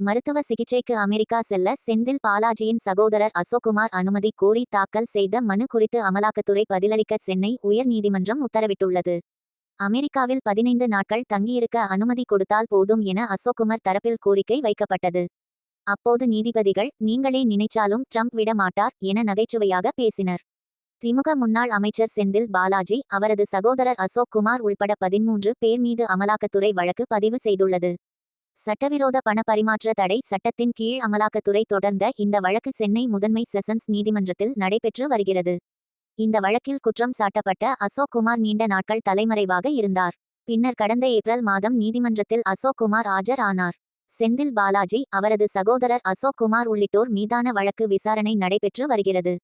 மருத்துவ சிகிச்சைக்கு அமெரிக்கா செல்ல செந்தில் பாலாஜியின் சகோதரர் அசோக்குமார் அனுமதி கோரி தாக்கல் செய்த மனு குறித்து அமலாக்கத்துறை பதிலளிக்க சென்னை உயர்நீதிமன்றம் உத்தரவிட்டுள்ளது. அமெரிக்காவில் பதினைந்து நாட்கள் தங்கியிருக்க அனுமதி கொடுத்தால் போதும் என அசோக்குமார் தரப்பில் கோரிக்கை வைக்கப்பட்டது. அப்போது நீதிபதிகள் நீங்களே நினைச்சாலும் ட்ரம்ப் விட மாட்டார் என நகைச்சுவையாக பேசினர். திமுக முன்னாள் அமைச்சர் செந்தில் பாலாஜி அவரது சகோதரர் அசோக் குமார் உள்பட பதிமூன்று பேர் மீது அமலாக்கத்துறை வழக்கு பதிவு செய்துள்ளது. சட்டவிரோத பண பரிமாற்ற தடை சட்டத்தின் கீழ் அமலாக்கத்துறை தொடர்ந்த இந்த வழக்கு சென்னை முதன்மை செஷன்ஸ் நீதிமன்றத்தில் நடைபெற்று வருகிறது. இந்த வழக்கில் குற்றம் சாட்டப்பட்ட அசோக் குமார் நீண்ட நாட்கள் தலைமறைவாக இருந்தார். பின்னர் கடந்த ஏப்ரல் மாதம் நீதிமன்றத்தில் அசோக் குமார் ஆஜர் ஆனார். செந்தில் பாலாஜி அவரது சகோதரர் அசோக் குமார் உள்ளிட்டோர் மீதான வழக்கு விசாரணை நடைபெற்று வருகிறது.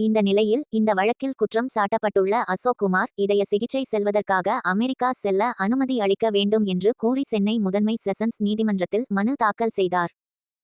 இந்த நிலையில் இந்த வழக்கில் குற்றம் சாட்டப்பட்டுள்ள அசோக் குமார் இதய சிகிச்சை செல்வதற்காக அமெரிக்கா செல்ல அனுமதி அளிக்க வேண்டும் என்று கூறி சென்னை முதன்மை செஷன்ஸ் நீதிமன்றத்தில் மனு தாக்கல் செய்தார்.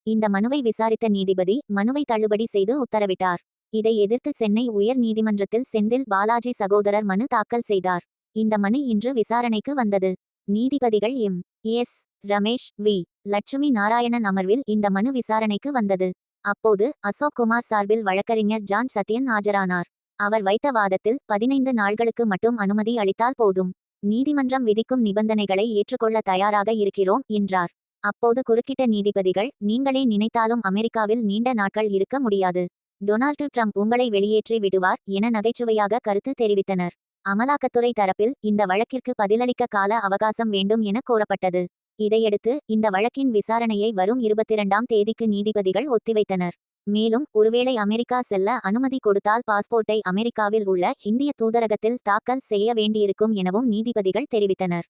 இந்த மனுவை விசாரித்த நீதிபதி மனுவை தள்ளுபடி செய்து உத்தரவிட்டார். இதை எதிர்த்து சென்னை உயர் நீதிமன்றத்தில் செந்தில் பாலாஜி சகோதரர் மனு தாக்கல் செய்தார். இந்த மனு இன்று விசாரணைக்கு வந்தது. நீதிபதிகள் M. S. Ramesh V. Lakshmi Narayanan அமர்வில் இந்த மனு விசாரணைக்கு வந்தது. அப்போது அசோக் குமார் சார்பில் வழக்கறிஞர் ஜான் சத்யன் ஆஜரானார். அவர் வைத்த வாதத்தில் பதினைந்து நாள்களுக்கு மட்டும் அனுமதி அளித்தால் போதும். நீதிமன்றம் விதிக்கும் நிபந்தனைகளை ஏற்றுக்கொள்ள தயாராக இருக்கிறோம் என்றார். அப்போது குறுக்கிட்ட நீதிபதிகள் நீங்களே நினைத்தாலும் அமெரிக்காவில் நீண்ட நாட்கள் இருக்க முடியாது. டொனால்டு ட்ரம்ப் உங்களை வெளியேற்றி விடுவார் என நகைச்சுவையாக கருத்து தெரிவித்தனர். அமலாக்கத்துறை தரப்பில் இந்த வழக்கிற்கு பதிலளிக்க கால அவகாசம் வேண்டும் என கோரப்பட்டது. இதையடுத்து இந்த வழக்கின் விசாரணையை வரும் இருபத்திரண்டாம் தேதிக்கு நீதிபதிகள் ஒத்திவைத்தனர். மேலும் ஒருவேளை அமெரிக்கா செல்ல அனுமதி கொடுத்தால் பாஸ்போர்ட்டை அமெரிக்காவில் உள்ள இந்திய தூதரகத்தில் தாக்கல் செய்ய வேண்டியிருக்கும் எனவும் நீதிபதிகள் தெரிவித்தனர்.